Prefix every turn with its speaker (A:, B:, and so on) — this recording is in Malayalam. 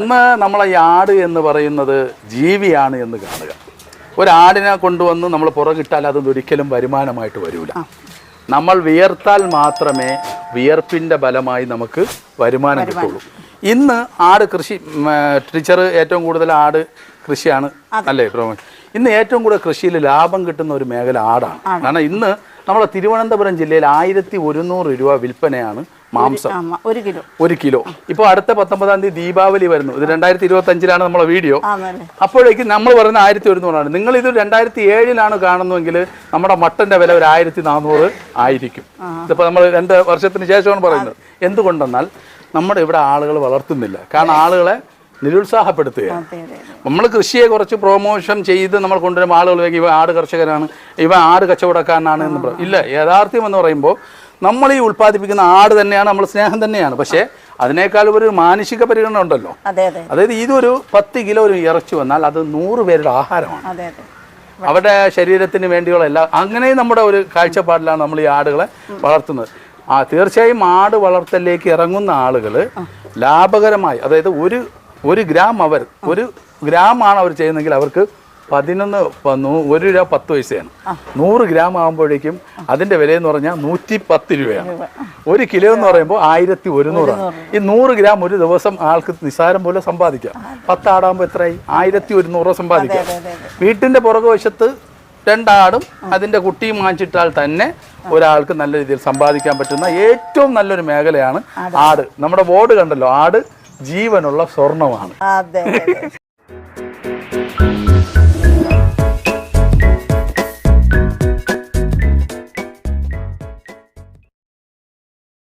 A: ഒന്ന് നമ്മളെ ഈ ആട് എന്ന് പറയുന്നത് ജീവിയാണ് എന്ന് കാണുക. ഒരാടിനെ കൊണ്ടുവന്ന് നമ്മൾ പുറകിട്ടാൽ അത് ഒരിക്കലും വരുമാനമായിട്ട് വരൂല. നമ്മൾ വിയർത്താൽ മാത്രമേ വിയർപ്പിന്റെ ബലമായി നമുക്ക് വരുമാനം കിട്ടുള്ളൂ. ഇന്ന് ആട് കൃഷി ടീച്ചർ ഏറ്റവും കൂടുതൽ ആട് കൃഷിയാണ് അല്ലേ ഇന്ന് ഏറ്റവും കൂടുതൽ കൃഷിയിൽ ലാഭം കിട്ടുന്ന ഒരു മേഖല ആടാണ്. കാരണം ഇന്ന് നമ്മളെ തിരുവനന്തപുരം ജില്ലയിൽ ആയിരത്തി ഒരുന്നൂറ് രൂപ വിൽപ്പനയാണ് മാംസം.
B: ഒരു കിലോ.
A: ഒരു കിലോ. ഇപ്പോൾ അടുത്ത പത്തൊമ്പതാം തീയതി ദീപാവലി വരുന്നു. ഇത് രണ്ടായിരത്തി ഇരുപത്തി അഞ്ചിലാണ് നമ്മളെ വീഡിയോ അപ്പോഴേക്കും നമ്മൾ പറയുന്ന ആയിരത്തി ഒരുന്നൂറാണ്. നിങ്ങൾ ഇത് രണ്ടായിരത്തി ഏഴിലാണ് കാണുന്നതെങ്കിൽ നമ്മുടെ മട്ടന്റെ വില ഒരു ആയിരത്തി നാനൂറ് ആയിരിക്കും. ഇതിപ്പോൾ നമ്മൾ രണ്ട് വർഷത്തിന് ശേഷമാണ് പറയുന്നത്. എന്തുകൊണ്ടെന്നാൽ നമ്മുടെ ഇവിടെ ആളുകൾ വളർത്തുന്നില്ല. കാരണം ആളുകളെ നിരുത്സാഹപ്പെടുത്തുകയാണ്.
B: അതെ.
A: നമ്മൾ കൃഷിയെ കുറച്ച് പ്രൊമോഷൻ ചെയ്ത് നമ്മൾ കൊണ്ടുവരുമ്പോൾ ആളുകൾ വിചാരിക്കും, ഇവ ആട് കർഷകരാണ് ഇവ ആട് കച്ചവടക്കാരനാണ് എന്ന് പറയും ഇല്ല യഥാർത്ഥ്യം എന്ന് പറയുമ്പോൾ നമ്മൾ ഈ ഉൽപ്പാദിപ്പിക്കുന്ന ആട് തന്നെയാണ് നമ്മൾ സ്നേഹം തന്നെയാണ്. പക്ഷേ അതിനേക്കാൾ ഒരു മാനുഷിക പരിഗണന ഉണ്ടല്ലോ.
B: അതെ അതെ.
A: അതായത് ഇതൊരു പത്ത് കിലോ ഒരു ഇറച്ചി വന്നാൽ അത് നൂറ് പേരുടെ ആഹാരമാണ്. അവരുടെ ശരീരത്തിന് വേണ്ടിയുള്ള എല്ലാ അങ്ങനെയും നമ്മുടെ ഒരു കാഴ്ചപ്പാടിലാണ് നമ്മൾ ഈ ആടുകളെ വളർത്തുന്നത്. ആ തീർച്ചയായും ആട് വളർത്തലിലേക്ക് ഇറങ്ങുന്ന ആളുകൾ ലാഭകരമായി അതായത് ഒരു ഒരു ഗ്രാം അവർ ഒരു ഗ്രാമാണ് അവർ ചെയ്യുന്നെങ്കിൽ അവർക്ക് പതിനൊന്ന് ഒരു രൂപ പത്ത് പൈസയാണ്. നൂറ് ഗ്രാം ആകുമ്പോഴേക്കും അതിന്റെ വില എന്ന് പറഞ്ഞാൽ നൂറ്റി പത്ത് രൂപയാണ് ഒരു കിലോ എന്ന് പറയുമ്പോൾ ആയിരത്തി ഒരുന്നൂറാണ്. ഈ നൂറ് ഗ്രാം ഒരു ദിവസം ആൾക്ക് നിസ്സാരം പോലെ സമ്പാദിക്കാം. പത്താടാകുമ്പോൾ എത്രയായി ആയിരത്തി ഒരുന്നൂറ് രൂപ സമ്പാദിക്കാം. വീട്ടിന്റെ പുറകു പുറകുവശത്ത് രണ്ടാടും അതിന്റെ കുട്ടിയും വാങ്ങിച്ചിട്ടാൽ തന്നെ ഒരാൾക്ക് നല്ല രീതിയിൽ സമ്പാദിക്കാൻ പറ്റുന്ന ഏറ്റവും നല്ലൊരു മേഖലയാണ് ആട്. നമ്മുടെ ബോർഡ് കണ്ടല്ലോ ആട് ജീവനുള്ള സ്വർണമാണ്.